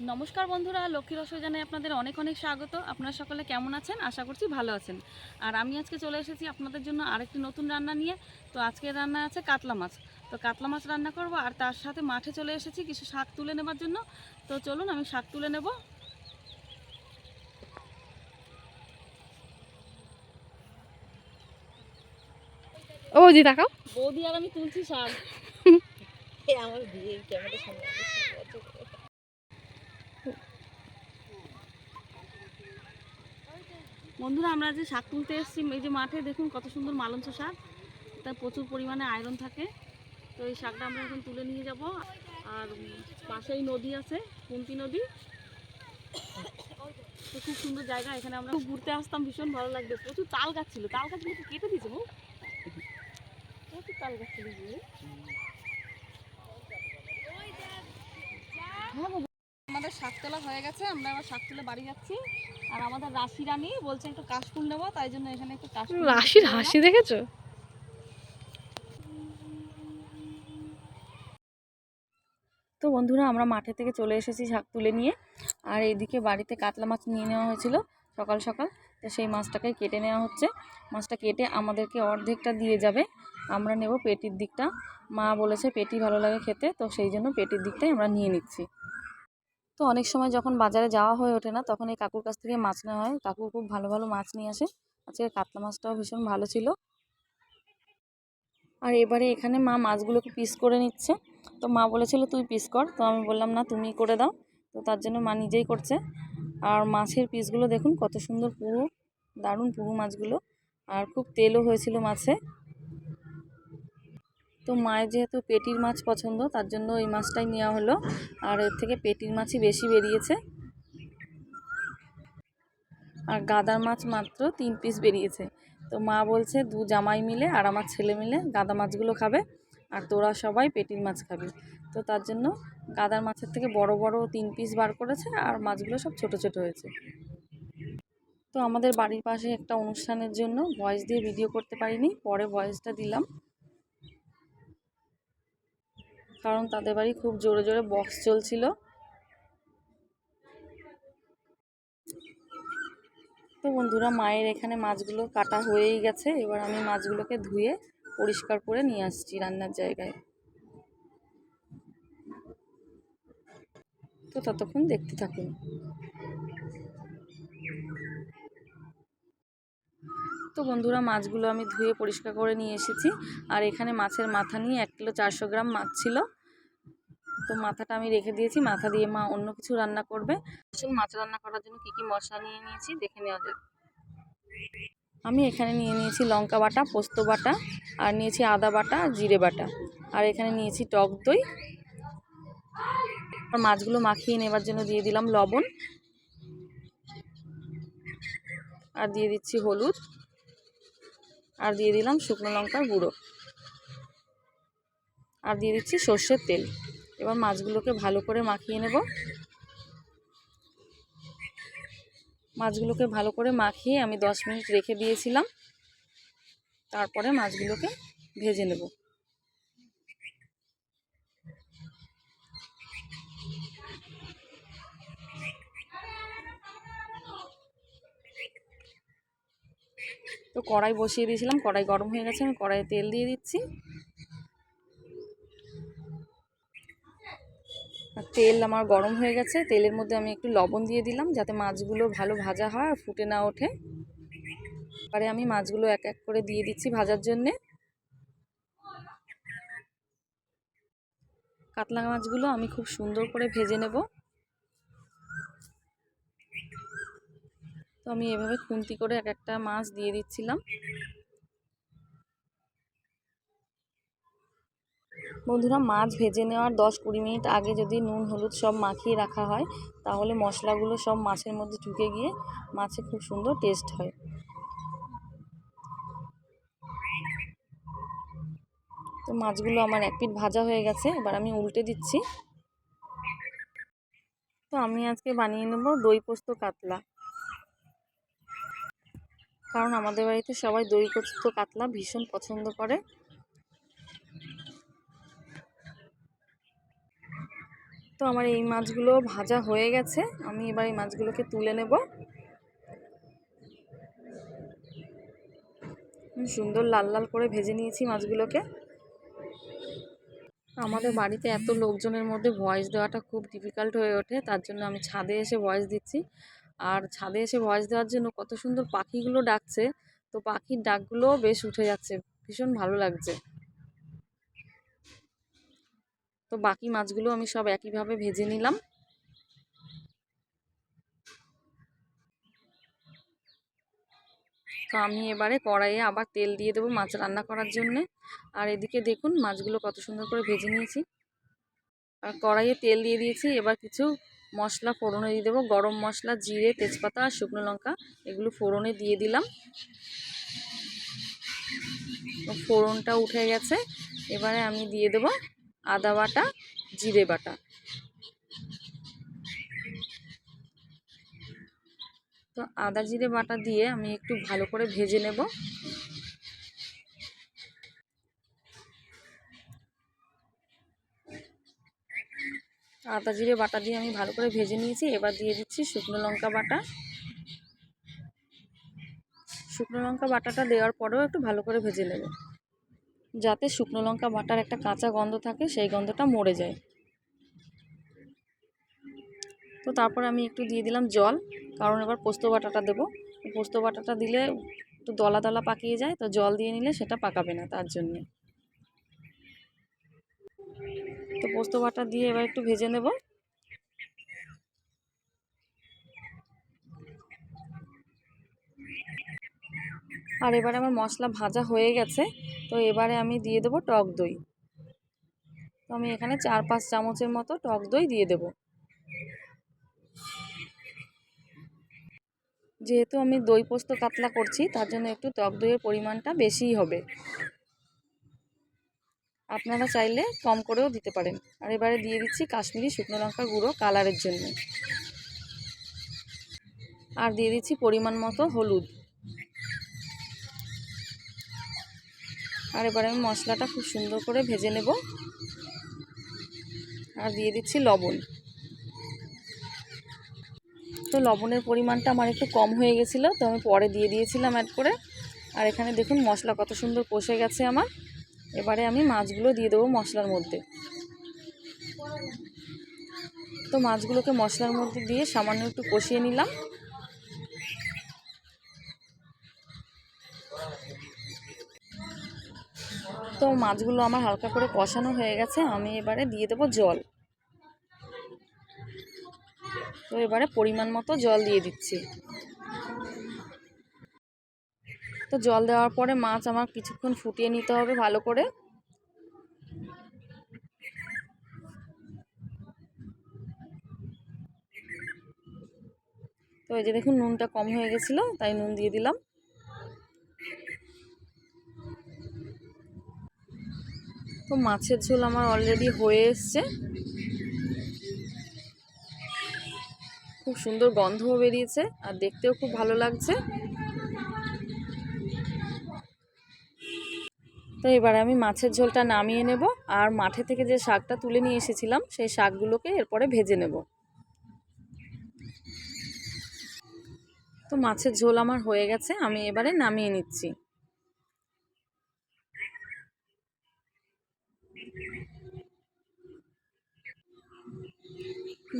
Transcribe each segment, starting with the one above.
নমস্কার বন্ধুরা লক্ষ্মী রসই জানাই আপনাদের অনেক অনেক স্বাগত। আপনারা সকলে কেমন আছেন? আশা করছি ভালো আছেন। আর আমি আজকে চলে এসেছি আপনাদের জন্য আরেকটি নতুন রান্না নিয়ে। তো আজকে রান্না আছে কাতলা মাছ। তো কাতলা মাছ রান্না করব আর তার সাথে মাঠে চলে এসেছি কিছু শাক তুলে নেবার জন্য। তো চলুন আমি শাক তুলে নেব। ও জি তাকাও বৌদি আর আমি তুলছি শাক। আমার বিয়ে ক্যামেরা সামনে। বন্ধুরা, আমরা যে শাক তুলতে এসেছি, এই যে মাঠে দেখুন কত সুন্দর মালঞ্চ শাক। তার প্রচুর পরিমাণে আয়রন থাকে। তো এই শাকটা আমরা এখন তুলে নিয়ে যাব। আর পাশেই নদী আছে, কুন্তি নদী। তো খুব সুন্দর জায়গা, এখানে আমরা ঘুরতে আসতাম, ভীষণ ভালো লাগবে। প্রচুর তাল গাছ ছিল। তাল গাছগুলো কি কেটে দিয়েছে বউ? প্রচুর তাল গাছ ছিল হ্যাঁ আমাদের শাক তোলা হয়ে গেছে। আমরা আবার শাক তুলে বাড়ি যাচ্ছি। আর আমাদের রাশি রানী বলছে একটু কাশফুল নেব তাই জন্য এখানে একটু কাশফুল রাশির হাসি দেখেছ? তো বন্ধুরা আমরা মাঠে থেকে চলে এসেছি শাক তুলে নিয়ে। আর এইদিকে বাড়িতে কাতলা মাছ নিয়ে নেওয়া হয়েছিল সকাল সকাল। তো সেই মাছটাকে কেটে নেওয়া হচ্ছে। মাছটা কেটে আমাদেরকে অর্ধেকটা দিয়ে যাবে। আমরা নেব পেটির দিকটা। মা বলেছে পেটি ভালো লাগে খেতে তো সেই জন্য পেটির দিকটাই আমরা নিয়ে নিচ্ছি। তো অনেক সময় যখন বাজারে যাওয়া হয়ে ওঠে না, তখন এই কাকুর কাছ থেকে মাছ নেওয়া হয়। কাকু খুব ভালো ভালো মাছ নিয়ে আসে। আজকে কাতলা মাছটাও ভীষণ ভালো ছিল। আর এবারে এখানে মা মাছগুলোকে পিস করে নিচ্ছে। তো মা বলেছিল, তুই পিস কর। তো আমি বললাম, না তুমি করে দাও। তো তার জন্য মা নিজেই করছে। আর মাছের পিসগুলো দেখুন, কত সুন্দর পুরো, দারুণ পুরো মাছগুলো। আর খুব তেলও হয়েছিল মাছে। তো মায়ের যেহেতু পেটির মাছ পছন্দ, তার জন্য এই মাছটাই নেওয়া হলো। আর এর থেকে পেটির মাছই বেশি বেরিয়েছে। আর গাদার মাছ মাত্র তিন পিস বেরিয়েছে। তো মা বলছে, দু জামাই মিলে আর আমার ছেলে মিলে গাদা মাছগুলো খাবে আর তোরা সবাই পেটির মাছ খাবি। তো তার জন্য গাদার মাছের থেকে বড় বড় তিন পিস বার করেছে আর মাছগুলো সব ছোট ছোট হয়েছে। তো আমাদের বাড়ির পাশে একটা অনুষ্ঠানের জন্য ভয়েস দিয়ে ভিডিও করতে পারিনি, পরে ভয়েসটা দিলাম। কারণ তাদের বাড়ি খুব জোরে জোরে বক্স চলছিল। তো বন্ধুরা, মায়ের এখানে মাছগুলো কাটা হয়েই গেছে। এবার আমি মাছগুলোকে ধুয়ে পরিষ্কার করে নিয়ে আসছি রান্নার জায়গায়। তো ততক্ষণ দেখতে থাকুন। তো বন্ধুরা মাছগুলো আমি ধুয়ে পরিষ্কার করে নিয়ে এসেছি। আর এখানে মাছের মাথা নিয়ে এক কিলো চারশো গ্রাম মাছ ছিল। তো মাথাটা আমি রেখে দিয়েছি। মাথা দিয়ে মা অন্য কিছু রান্না করবে। আসলে মাছ রান্না করার জন্য কী কী মশলা নিয়ে নিয়েছি দেখে নেওয়া যাক। আমি এখানে নিয়ে নিয়েছি লঙ্কা বাটা, পোস্ত বাটা, আর নিয়েছি আদা বাটা, জিরে বাটা। আর এখানে নিয়েছি টক দই। আর মাছগুলো মাখিয়ে নেবার জন্য দিয়ে দিলাম লবণ। আর দিয়ে দিচ্ছি হলুদ। আর দিয়ে দিলাম শুকনো লঙ্কার গুঁড়ো। আর দিয়ে দিচ্ছি সর্ষের তেল। এবার মাছগুলোকে ভালো করে মাখিয়ে নেব। মাছগুলোকে ভালো করে মাখিয়ে আমি দশ মিনিট রেখে দিয়েছিলাম। তারপরে মাছগুলোকে ভেজে নেব। তো কড়াই বসিয়ে দিয়েছিলাম, কড়াই গরম হয়ে গেছে, আমি কড়াইয়ে তেল দিয়ে দিচ্ছি। তেল আমার গরম হয়ে গেছে, তেলের মধ্যে আমি একটু লবণ দিয়ে দিলাম যাতে মাছগুলো ভালো ভাজা হয় আর ফুটে না ওঠে। এবারে আমি মাছগুলো এক এক করে দিয়ে দিচ্ছি ভাজার জন্যে। কাতলা মাছগুলো আমি খুব সুন্দর করে ভেজে নেব। তো আমি এভাবে খুন্তি করে এক একটা মাছ দিয়ে দিচ্ছিলাম। বন্ধুরা, মাছ ভেজে নেওয়ার দশ কুড়ি মিনিট আগে যদি নুন, হলুদ সব মাখিয়ে রাখা হয়, তাহলে মশলাগুলো সব মাছের মধ্যে ঢুকে গিয়ে মাছে খুব সুন্দর টেস্ট হয়। তো মাছগুলো আমার এক পিঠ ভাজা হয়ে গেছে, এবার আমি উল্টে দিচ্ছি। তো আমি আজকে বানিয়ে নেব দই পোস্ত কাতলা। কারণ আমাদের বাড়িতে সবাই দই পোস্ত কাতলা ভীষণ পছন্দ করে। তো আমার এই মাছগুলো ভাজা হয়ে গেছে, আমি এবার এই মাছগুলোকে তুলে নেব। সুন্দর লাল লাল করে ভেজে নিয়েছি মাছগুলোকে। আমাদের বাড়িতে এত লোকজনের মধ্যে ভয়েস দেওয়াটা খুব ডিফিকাল্ট হয়ে ওঠে, তার জন্য আমি ছাদে এসে ভয়েস দিচ্ছি। আর ছাদে এসে ভয়েস দেওয়ার জন্য কত সুন্দর পাখিগুলো ডাকছে। তো পাখির ডাকগুলোও বেশ উঠে যাচ্ছে, ভীষণ ভালো লাগছে। তো বাকি মাছগুলো আমি সব একইভাবে ভেজে নিলাম। তো আমি এবারে কড়াইয়ে আবার তেল দিয়ে দেবো মাছ রান্না করার জন্যে। আর এদিকে দেখুন মাছগুলো কত সুন্দর করে ভেজে নিয়েছি। আর কড়াইয়ে তেল দিয়ে দিয়েছি, এবার কিছু মশলা ফোড়নে দিয়ে দেবো। গরম মশলা, জিরে, তেজপাতা আর শুকনো লঙ্কা, এগুলো ফোড়নে দিয়ে দিলাম। ফোড়নটা উঠে গেছে। এবারে আমি দিয়ে দেবো আদা বাটা, জিরে বাটা। তো আদা, জিরে বাটা দিয়ে আমি একটু ভালো করে ভেজে নেব। আদা, জিরে বাটা দিয়ে আমি ভালো করে ভেজে নিয়েছি। এবার দিয়ে দিচ্ছি শুকনো লঙ্কা বাটা। শুকনো লঙ্কা বাটাটা দেওয়ার পরেও একটু ভালো করে ভেজে নেব। যাতে শুকনো লঙ্কা বাটার একটা কাঁচা গন্ধ থাকে, সেই গন্ধটা মরে যায়। তো তারপরে আমি একটু দিয়ে দিলাম জল, কারণ এবার পোস্ত বাটাটা দেবো। পোস্ত বাটাটা দিলে একটু দলা দলা পাকিয়ে যায়, তো জল দিয়ে নিলে সেটা পাকাবে না তার জন্যে। তো পোস্ত বাটা দিয়ে এবার একটু ভেজে নেব। আর এবারে আমার মশলা ভাজা হয়ে গেছে, তো এবারে আমি দিয়ে দেবো টক দই। তো আমি এখানে চার পাঁচ চামচের মতো টক দই দিয়ে দেব। যেহেতু আমি দই পোস্ত কাতলা করছি, তার জন্য একটু টক দইয়ের পরিমাণটা বেশিই হবে। আপনারা চাইলে কম করেও দিতে পারেন। আর এবারে দিয়ে দিচ্ছি কাশ্মীরি শুকনো লঙ্কা গুঁড়ো কালারের জন্য। আর দিয়ে দিচ্ছি পরিমাণ মতো হলুদ। আর এবারে আমি মশলাটা খুব সুন্দর করে ভেজে নেব। আর দিয়ে দিচ্ছি লবণ। তো লবণের পরিমাণটা আমার একটু কম হয়ে গেছিল, তো আমি পরে দিয়ে দিয়েছিলাম অ্যাড করে। আর এখানে দেখুন মশলা কত সুন্দর কষে গেছে আমার। এবারে আমি মাছগুলো দিয়ে দেবো মশলার মধ্যে। তো মাছগুলোকে মশলার মধ্যে দিয়ে সামান্য একটু কষিয়ে নিলাম। তো মাছগুলো আমার হালকা করে কষানো হয়ে গেছে, আমি এবারে দিয়ে দেবো জল। তো এবারে পরিমাণ মতো জল দিয়ে দিচ্ছি। তো জল দেওয়ার পরে মাছ আমার কিছুক্ষণ ফুটিয়ে নিতে হবে ভালো করে। তো এই যে দেখুন, নুনটা কম হয়ে গেছিল, তাই নুন দিয়ে দিলাম। তো মাছের ঝোল আমার অলরেডি হয়ে এসছে। খুব সুন্দর গন্ধও বেরিয়েছে, আর দেখতেও খুব ভালো লাগছে। এবারে আমি মাছের ঝোলটা নামিয়ে নেব আর মাঠে থেকে যে শাকটা তুলে নিয়ে এসেছিলাম, সেই শাকগুলোকে এরপরে ভেজে নেব। তো মাছের ঝোল আমার হয়ে গেছে, আমি এবারে নামিয়ে নিচ্ছি।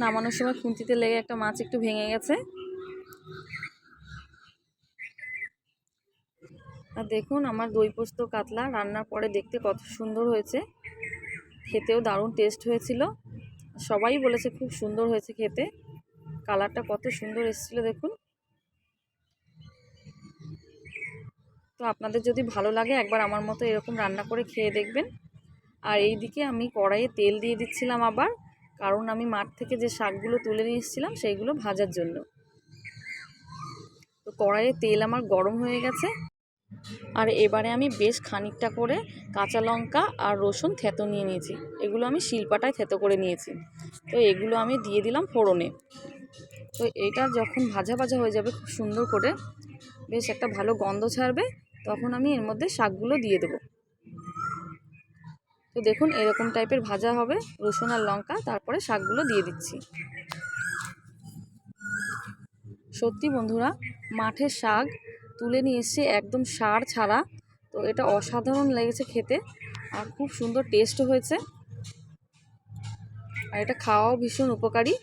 নামানোর সময় খুন্তিতে লেগে একটা মাছ একটু ভেঙে গেছে। আর দেখুন আমার দই পোস্ত কাতলা রান্নার পরে দেখতে কত সুন্দর হয়েছে। খেতেও দারুণ টেস্ট হয়েছিল। সবাই বলেছে খুব সুন্দর হয়েছে খেতে। কালারটা কত সুন্দর এসেছিল দেখুন। তো আপনাদের যদি ভালো লাগে একবার আমার মতো এরকম রান্না করে খেয়ে দেখবেন। আর এই দিকে আমি কড়াইয়ে তেল দিয়ে দিচ্ছিলাম আবার, কারণ আমি মাঠ থেকে যে শাকগুলো তুলে নিয়ে এসেছিলাম সেইগুলো ভাজার জন্য। তো কড়াইয়ে তেল আমার গরম হয়ে গেছে। আর এবারে আমি বেশ খানিকটা করে কাঁচা লঙ্কা আর রসুন থেতো নিয়ে নিয়েছি। এগুলো আমি শিলপাটায় থেতো করে নিয়েছি। তো এগুলো আমি দিয়ে দিলাম ফোড়নে। তো এটা যখন ভাজা ভাজা হয়ে যাবে খুব সুন্দর করে, বেশ একটা ভালো গন্ধ ছাড়বে, তখন আমি এর মধ্যে শাকগুলো দিয়ে দেবো। তো দেখুন এরকম টাইপের ভাজা হবে। রসুন আর লঙ্কা, তারপরে শাকগুলো দিয়ে দিচ্ছি। সত্যি বন্ধুরা, মাঠের শাক তুলে নিয়ে এসছে একদম সার ছাড়া। তো এটা অসাধারণ লেগেছে খেতে আর খুব সুন্দর টেস্ট হয়েছে। আর এটা খাওয়াও ভীষণ উপকারী।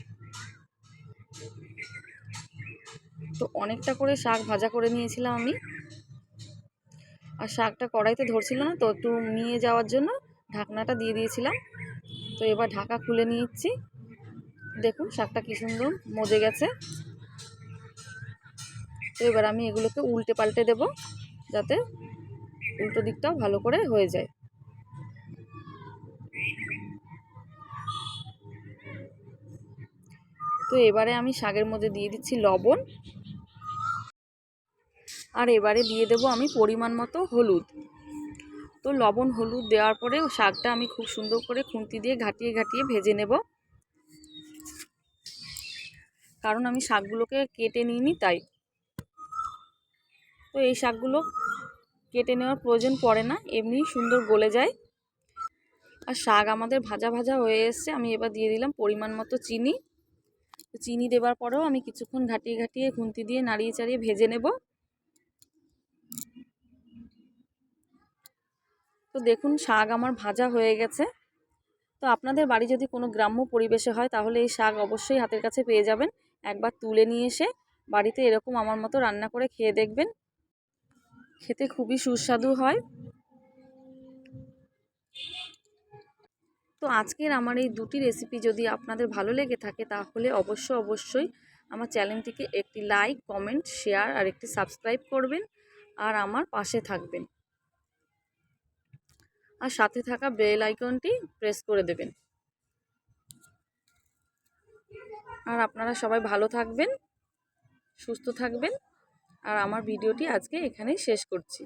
তো অনেকটা করে শাক ভাজা করে নিয়েছিলাম আমি। আর শাকটা কড়াইতে ধরছিল না, তো একটু নিয়ে যাওয়ার জন্য ঢাকনাটা দিয়ে দিয়েছিলাম। তো এবার ঢাকা খুলে নিচ্ছি। দেখুন শাকটা কি সুন্দর মজে গেছে। এবার আমি এগুলোকে উল্টে পাল্টে দেব যাতে উল্টো দিকটাও ভালো করে হয়ে যায়। তো এবারে আমি শাকের মধ্যে দিয়ে দিচ্ছি লবণ। আর এবারে দিয়ে দেব আমি পরিমাণ মতো হলুদ। তো লবণ হলুদ দেওয়ার পরে শাকটা আমি খুব সুন্দর করে খুন্তি দিয়ে ঘাটিয়ে ঘাটিয়ে ভেজে নেব। কারণ আমি শাকগুলোকে কেটে নিইনি তাই। তো এই শাকগুলো কেটে নেওয়ার প্রয়োজন পড়ে না এমনি সুন্দর গলে যায়। আর শাক আমাদের ভাজা ভাজা হয়ে এসছে, আমি এবার দিয়ে দিলাম পরিমাণ মতো চিনি। চিনি দেবার পরেও আমি কিছুক্ষণ ঘাটিয়ে ঘাটিয়ে খুন্তি দিয়ে নাড়িয়ে চাড়িয়ে ভেজে নেব। তো দেখুন শাক আমার ভাজা হয়ে গেছে। তো আপনাদের বাড়ি যদি কোনো গ্রাম্য পরিবেশে হয়, তাহলে এই শাক অবশ্যই হাতের কাছে পেয়ে যাবেন। একবার তুলে নিয়ে এসে বাড়িতে এরকম আমার মতো রান্না করে খেয়ে দেখবেন। খেতে খুবই সুস্বাদু হয়। তো আজকের আমার এই দুটি রেসিপি যদি আপনাদের ভালো লেগে থাকে, তাহলে অবশ্য অবশ্যই আমার চ্যানেলটিকে একটি লাইক কমেন্ট শেয়ার আর একটি সাবস্ক্রাইব করবেন আর আমার পাশে থাকবেন। আর সাথে থাকা বেল আইকনটি প্রেস করে দেবেন। আর আপনারা সবাই ভালো থাকবেন, সুস্থ থাকবেন। আর আমার ভিডিওটি আজকে এখানেই শেষ করছি।